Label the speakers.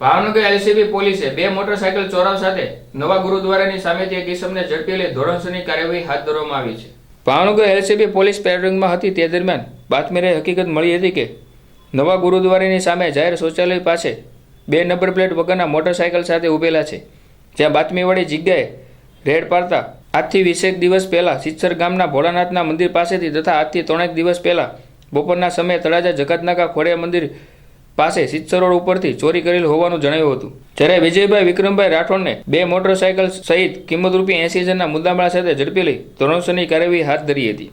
Speaker 1: Bhavnagar LCB પોલીસે બે motorcycle ચોરાવ સાથે નવા ગુરુદ્વારાની સામેથી એક ઇસમને ઝડપી લઈ ધોરણસરની કાર્યવાહી હાથ ધરવામાં આવી છે. ભાવનગર એલસીબી પોલીસ પેટ્રોલિંગમાં હતી તે દરમિયાન બાતમીને હકીકત મળી હતી કે નવા ગુરુદ્વારાની સામે જાહેર શૌચાલય પાસે બે નંબર પ્લેટ વગરના મોટરસાયકલ સાથે ઊભેલા છે. જ્યાં બાતમીવાળી જગ્યાએ રેડ પાડતા આજથી વીસેક દિવસ પહેલાં સિત્સર ગામના ભોળાનાથના મંદિર પાસેથી તથા આજથી ત્રણેક દિવસ પહેલાં બપોરના સમયે તળાજા જગતનાકા ખોડિયા મંદિર પાસે સિત્સર ઉપરથી ચોરી કરેલ હોવાનું જણાવ્યું હતું. જ્યારે વિજયભાઈ વિક્રમભાઈ રાઠોડને બે મોટરસાયકલ સહિત કિંમત રૂપિયા એંસી હજારના મુદ્દામાળ સાથે ઝડપી લઈ ધોરણસરની કાર્યવાહી હાથ ધરી હતી.